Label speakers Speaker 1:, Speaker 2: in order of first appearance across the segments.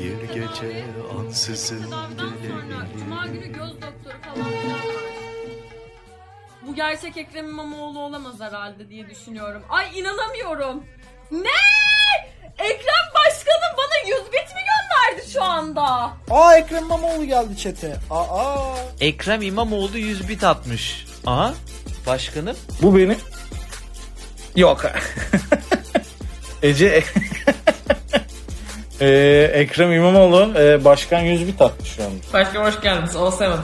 Speaker 1: Bir gece ansızın gelebilir.
Speaker 2: cuma günü göz doktoru falan filan var. Bu gerçek Ekrem İmamoğlu olamaz herhalde diye düşünüyorum. Ay inanamıyorum. Ne? Ekrem Başkanım bana 100 bit mi gönderdi şu anda?
Speaker 3: Aa Ekrem İmamoğlu geldi çete. Aa.
Speaker 4: Ekrem İmamoğlu 100 bit atmış. Aha. Başkanım.
Speaker 5: Bu benim. Yok. Ece Ee, Ekrem İmamoğlu e, başkan 100 bit attı şu anda.
Speaker 6: Başkanım hoş geldiniz. All seven.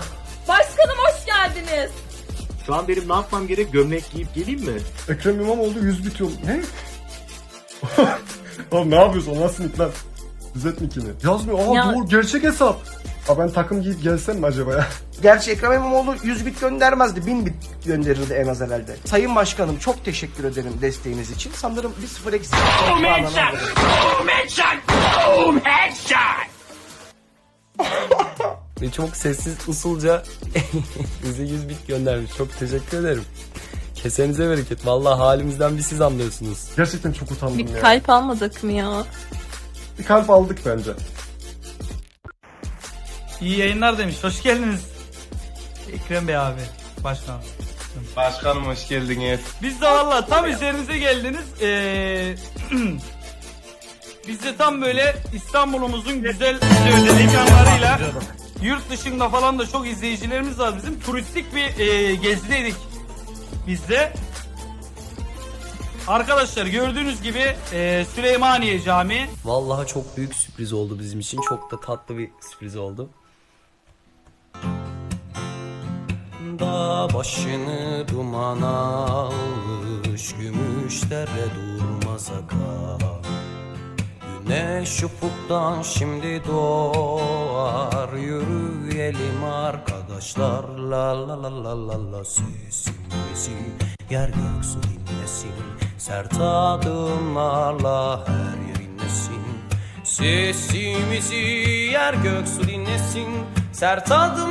Speaker 2: Başkanım hoş geldiniz.
Speaker 1: Şu an benim ne yapmam gerek? Gömlek giyip geleyim mi?
Speaker 7: Ekrem İmamoğlu 100 bitiyor. Ne? Oğlum ne yapıyorsun? O nasıl lan? Düzelt nickini. Yazmıyor. Aa
Speaker 2: Ya-
Speaker 7: doğru gerçek hesap. Aa ben takım giyip gelsem mi acaba ya?
Speaker 3: Gerçi Ekrem İmamoğlu 100 bit göndermezdi. 1000 bit gönderirdi en az herhalde. Sayın Başkanım çok teşekkür ederim desteğiniz için. Sanırım bir sıfır eksik.
Speaker 8: Ve çok sessiz usulca bize 100 bit göndermiş. Çok teşekkür ederim. Kesenize bereket. Vallahi halimizden bir siz anlıyorsunuz.
Speaker 7: Gerçekten çok utandım
Speaker 9: Bir
Speaker 7: ya.
Speaker 9: kalp almadık mı ya?
Speaker 7: Bir kalp aldık bence.
Speaker 10: İyi yayınlar demiş. Hoş geldiniz. Ekrem Bey abi. Başkan.
Speaker 5: Başkanım hoş geldiniz.
Speaker 10: Biz de valla tam üzerinize geldiniz. Ee, biz de tam böyle İstanbul'umuzun güzel güzel mekanlarıyla yurt dışında falan da çok izleyicilerimiz var bizim. Turistik bir e, gezideydik biz de. Arkadaşlar gördüğünüz gibi e, Süleymaniye Camii
Speaker 8: Vallahi çok büyük sürpriz oldu bizim için. Çok da tatlı bir sürpriz oldu. Başını duman almış Gümüşlerle durmaz akar Güneş ufuktan şimdi doğar Yürüyelim arkadaşlar. La la la la la la Sesimizi yer gök su dinlesin Sert adımlarla her yer inlesin Sesimizi yer gök su dinlesin Sert adım